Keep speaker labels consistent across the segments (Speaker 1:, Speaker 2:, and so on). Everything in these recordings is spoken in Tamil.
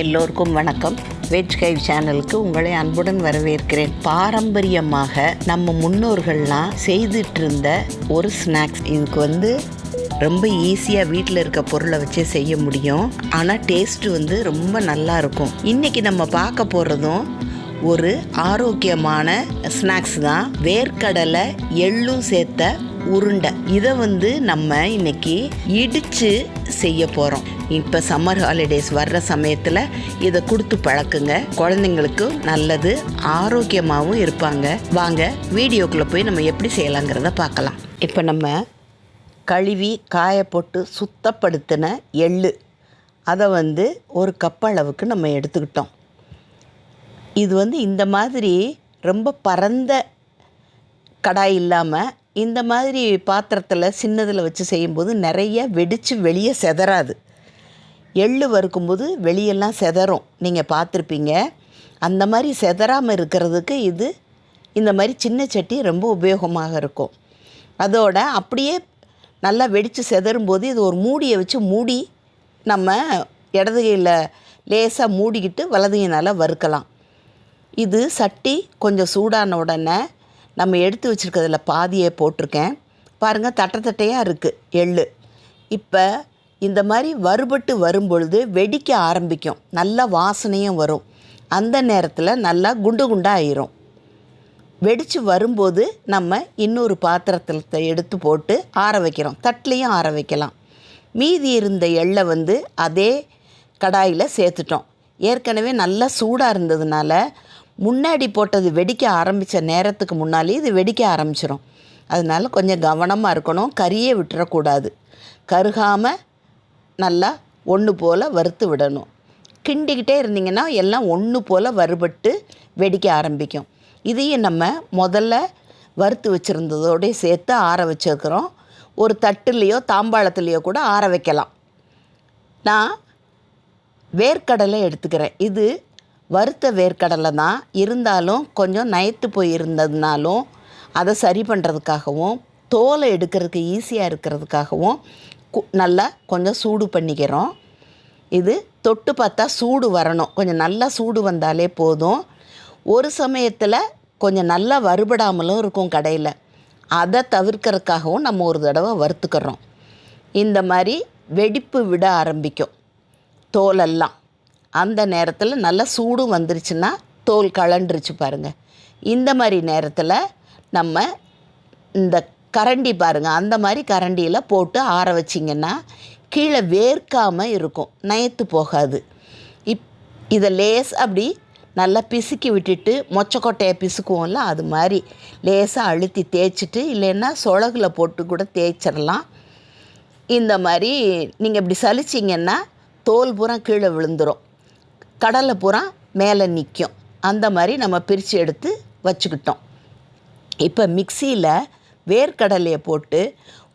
Speaker 1: எல்லோருக்கும் வணக்கம். வெஜ் கைவ் சேனலுக்கு உங்களை அன்புடன் வரவேற்கிறேன். பாரம்பரியமாக நம்ம முன்னோர்கள்லாம் செய்துட்டு இருந்த ஒரு ஸ்நாக்ஸ் இதுக்கு வந்து ரொம்ப ஈஸியாக வீட்டில் இருக்க பொருளை வச்சே செய்ய முடியும். ஆனால் டேஸ்ட்டு வந்து ரொம்ப நல்லா இருக்கும். இன்றைக்கி நம்ம பார்க்க போகிறதும் ஒரு ஆரோக்கியமான ஸ்நாக்ஸ் தான். வேர்க்கடலை எள்ளும் சேர்த்த உருண்டை. இதை வந்து நம்ம இன்னைக்கு இடித்து செய்ய போகிறோம் இப்போ சம்மர் ஹாலிடேஸ் வர்ற சமயத்தில் இதை கொடுத்து பழக்குங்க. குழந்தைங்களுக்கு நல்லது ஆரோக்கியமாகவும் இருப்பாங்க. வாங்க வீடியோக்குள்ளே போய் நம்ம எப்படி செய்யலாங்கிறத பார்க்கலாம். இப்போ நம்ம கழுவி காய போட்டு சுத்தப்படுத்தின எள்ளு. அதை வந்து ஒரு கப் அளவுக்கு நம்ம எடுத்துக்கிட்டோம். இது வந்து இந்த மாதிரி ரொம்ப பரந்த கடாய் இல்லாமல் இந்த மாதிரி பாத்திரத்தில் சின்னதில் வச்சு செய்யும்போது நிறைய வெடித்து வெளியே செதறாது. எள்ளு வறுக்கும்போது வெளியெல்லாம் செதறும். நீங்கள் பார்த்துருப்பீங்க. அந்த மாதிரி செதறாமல் இருக்கிறதுக்கு இது இந்த மாதிரி சின்ன சட்டி ரொம்ப உபயோகமாக இருக்கும். அதோட அப்படியே நல்லா வெடித்து செதறும் போது இது ஒரு மூடியை வச்சு மூடி நம்ம இடதுகையில் லேசாக மூடிக்கிட்டு வலதுகையினால் வறுக்கலாம். இது சட்டி கொஞ்சம் சூடான உடனே நம்ம எடுத்து வச்சுருக்கிறதுல பாதியை போட்டிருக்கேன். பாருங்கள் தட்டை தட்டையாக இருக்குது எள்ளு. இப்போ இந்த மாதிரி வறுபட்டு வரும்பொழுது வெடிக்க ஆரம்பிக்கும். நல்ல வாசனையும் வரும். அந்த நேரத்தில் நல்லா குண்டு குண்டாக ஆயிரும். வெடித்து வரும்போது நம்ம இன்னொரு பாத்திரத்தில் எடுத்து போட்டு ஆற வைக்கிறோம். தட்டிலையும் ஆற வைக்கலாம். மீதி இருந்த எள்ளை வந்து அதே கடாயில் சேர்த்துட்டோம். ஏற்கனவே நல்லா சூடாக இருந்ததுனால முன்னாடி போட்டது வெடிக்க ஆரம்பித்த நேரத்துக்கு முன்னாலே இது வெடிக்க ஆரம்பிச்சிடும் அதனால் கொஞ்சம் கவனமாக இருக்கணும். கறியே விட்டுறக்கூடாது. கருகாமல் நல்லா ஒன்று போல் வறுத்து விடணும். கிண்டிக்கிட்டே இருந்தீங்கன்னா எல்லாம் ஒன்று போல் வறுபட்டு வெடிக்க ஆரம்பிக்கும். இதையும் நம்ம முதல்ல வறுத்து வச்சுருந்ததோடய சேர்த்து ஆற வச்சுருக்கிறோம். ஒரு தட்டுலேயோ தாம்பாளத்துலேயோ கூட ஆற வைக்கலாம். நான் வேர்க்கடலை எடுத்துக்கிறேன். இது வறுத்த வேர்க்கடலை தான். இருந்தாலும் கொஞ்சம் நயத்து போய் இருந்ததுனாலும் அதை சரி பண்ணுறதுக்காகவும் தோலை எடுக்கிறதுக்கு ஈஸியாக இருக்கிறதுக்காகவும் நல்லா கொஞ்சம் சூடு பண்ணிக்கிறோம். இது தொட்டு பார்த்தா சூடு வரணும். கொஞ்சம் நல்லா சூடு வந்தாலே போதும். ஒரு சமயத்தில் கொஞ்சம் நல்லா வறுபடாமலும் இருக்கும் கடையில். அதை தவிர்க்கறதுக்காகவும் நம்ம ஒரு தடவை வறுத்துக்கிறோம். இந்த மாதிரி வெடிப்பு விட ஆரம்பிக்கும். தோலெல்லாம். அந்த நேரத்தில் நல்லா சூடும் வந்துருச்சுன்னா தோல் கலண்டுருச்சு பாருங்கள் இந்த மாதிரி நேரத்தில் நம்ம இந்த கரண்டி பாருங்கள் அந்த மாதிரி கரண்டியில் போட்டு ஆற வச்சிங்கன்னா கீழே வேர்க்காமல் இருக்கும் நயத்து போகாது. இப் இதை லேஸ் அப்படி நல்லா பிசுக்கி விட்டுட்டு மொச்சக்கொட்டையை பிசுக்குவோம்ல அது மாதிரி லேசாக அழுத்தி தேய்ச்சிட்டு இல்லைன்னா சொலகில் போட்டு கூட தேய்ச்சிடலாம். இந்த மாதிரி நீங்கள் இப்படி சலிச்சிங்கன்னா தோல் பூரா கீழே விழுந்துடும் கடலை பூரா மேலே நிற்கும் அந்த மாதிரி நம்ம பிரித்து எடுத்து வச்சுக்கிட்டோம். இப்போ மிக்சியில் வேர்க்கடலையை போட்டு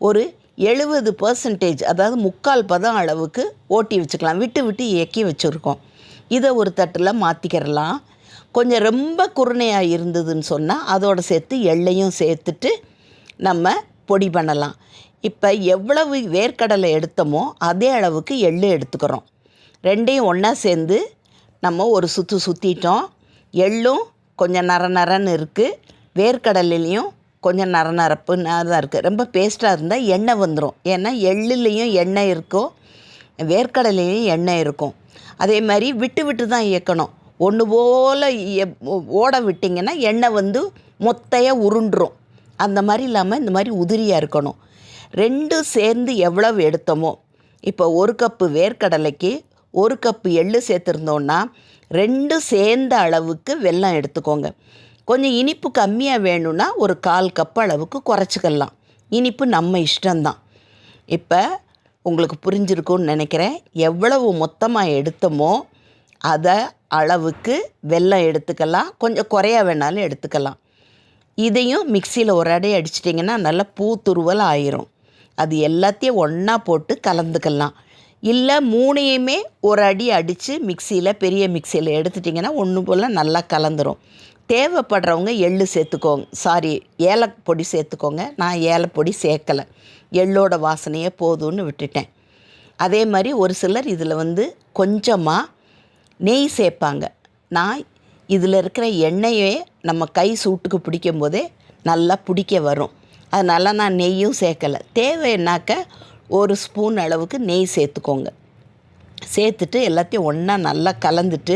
Speaker 1: ஒரு எழுபது பர்சன்டேஜ் அதாவது முக்கால் பதம் அளவுக்கு ஓட்டி வச்சுக்கலாம். விட்டு விட்டு இயக்கி வச்சுருக்கோம். இதை ஒரு தட்டில் மாற்றிக்கிறலாம் கொஞ்சம் ரொம்ப குருணையாக இருந்ததுன்னு சொன்னால் அதோடு சேர்த்து எள்ளையும் சேர்த்துட்டு நம்ம பொடி பண்ணலாம். இப்போ எவ்வளவு வேர்க்கடலை எடுத்தோமோ அதே அளவுக்கு எள்ளு எடுத்துக்கிறோம். ரெண்டையும் ஒன்றா சேர்ந்து நம்ம ஒரு சுற்று சுற்றிட்டோம் எள்ளும் கொஞ்சம் நர நரன்னு இருக்குது வேர்க்கடலையும் கொஞ்சம் நர நரப்புன்னு தான் இருக்குது ரொம்ப பேஸ்ட்டாக இருந்தால் எண்ணெய் வந்துடும் ஏன்னா எள்ளுலேயும் எண்ணெய் இருக்கும். வேர்க்கடலையும் எண்ணெய் இருக்கும். அதே மாதிரி விட்டு விட்டு தான் இயக்கணும். ஒன்று போல் ஓட விட்டிங்கன்னா எண்ணெய் வந்து மொத்தையாக உருண்டுரும். அந்த மாதிரி இல்லாமல் இந்த மாதிரி உதிரியாக இருக்கணும். ரெண்டும் சேர்ந்து எவ்வளவு எடுத்தோமோ. இப்போ ஒரு கப்பு வேர்க்கடலைக்கு ஒரு கப்பு எள்ளு சேர்த்துருந்தோன்னா ரெண்டும் சேர்ந்த அளவுக்கு வெல்லம் எடுத்துக்கோங்க. கொஞ்சம் இனிப்பு கம்மியாக வேணும்னா ஒரு கால் கப் அளவுக்கு குறைச்சிக்கலாம். இனிப்பு நம்ம இஷ்டம்தான். இப்போ உங்களுக்கு புரிஞ்சிருக்கும்னு நினைக்கிறேன். எவ்வளவு மொத்தமாக எடுத்தோமோ அதை அளவுக்கு வெல்லம் எடுத்துக்கலாம். கொஞ்சம் குறையா வேணாலும் எடுத்துக்கலாம். இதையும் மிக்சியில் ஒரு அடி அடிச்சிட்டிங்கன்னா நல்லா பூ துருவல் ஆயிரும். அது எல்லாத்தையும் ஒன்றா போட்டு கலந்துக்கலாம். இல்லை மூணையுமே ஒரு அடி அடித்து மிக்சியில் பெரிய மிக்சியில் எடுத்துட்டிங்கன்னா ஒன்று போல் நல்லா கலந்துரும். தேவைப்படுறவங்க எள்ளு சேர்த்துக்கோங்க. சாரி ஏலப்பொடி சேர்த்துக்கோங்க. நான் ஏலப்பொடி சேர்க்கலை. எள்ளோட வாசனையே போதும்னு விட்டுட்டேன். அதே மாதிரி ஒரு சிலர் இதில் வந்து கொஞ்சமாக நெய் சேர்ப்பாங்க. நான் இதில் இருக்கிற எண்ணெயே நம்ம கை சூட்டுக்கு பிடிக்கும் போதே நல்லா பிடிக்க வரும். அதனால் நான் நெய்யும் சேர்க்கலை. தேவைன்னாக்க ஒரு ஸ்பூன் அளவுக்கு நெய் சேர்த்துக்கோங்க. சேர்த்துட்டு எல்லாத்தையும் ஒன்றா நல்லா கலந்துட்டு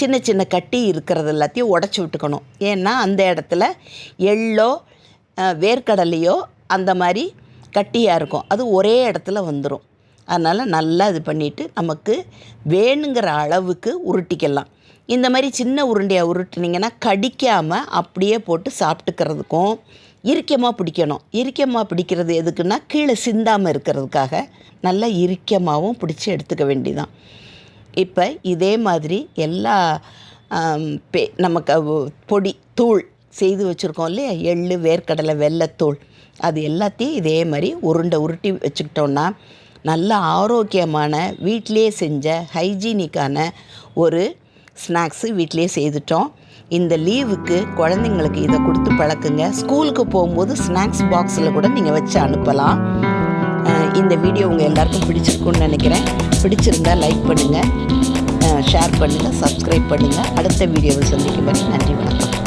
Speaker 1: சின்ன சின்ன கட்டி இருக்கிறது எல்லாத்தையும் உடச்சி விட்டுக்கணும். ஏன்னா அந்த இடத்துல எள்ளோ வேர்க்கடலையோ அந்த மாதிரி கட்டியாக இருக்கும். அது ஒரே இடத்துல வந்துடும் அதனால் நல்லா இது பண்ணிவிட்டு நமக்கு வேணுங்கிற அளவுக்கு உருட்டிக்கலாம். இந்த மாதிரி சின்ன உருண்டையாக உருட்டினீங்கன்னா கடிக்காமல் அப்படியே போட்டு சாப்பிட்டுக்கிறதுக்கும் இறுக்கமாக பிடிக்கணும். இறுக்கமாக பிடிக்கிறது எதுக்குன்னா கீழே சிந்தாமல் இருக்கிறதுக்காக நல்லா இறுக்கமாகவும் பிடிச்சி எடுத்துக்க வேண்டிதான். இப்போ இதே மாதிரி எல்லா பே நமக்கு பொடி தூள் செய்து வச்சுருக்கோம் இல்லையா? எள்ளு வேர்க்கடலை வெள்ளத்தூள். அது எல்லாத்தையும் இதே மாதிரி உருண்டை உருட்டி வச்சுக்கிட்டோன்னா நல்ல ஆரோக்கியமான வீட்டிலே செஞ்ச ஹைஜீனிக்கான ஒரு ஸ்நாக்ஸு வீட்டிலேயே செய்துட்டோம். இந்த லீவுக்கு குழந்தைங்களுக்கு இதை கொடுத்து பழக்குங்க. ஸ்கூலுக்கு போகும்போது ஸ்நாக்ஸ் பாக்ஸில் கூட நீங்கள் வச்சு அனுப்பலாம். இந்த வீடியோ உங்கள் எல்லாருக்கும் பிடிச்சிருக்குன்னு நினைக்கிறேன். பிடிச்சிருந்தா லைக் பண்ணுங்கள் ஷேர் பண்ணுங்கள் சப்ஸ்கிரைப் பண்ணுங்கள் அடுத்த வீடியோவை சந்திக்கும் வரை நன்றி வணக்கம்.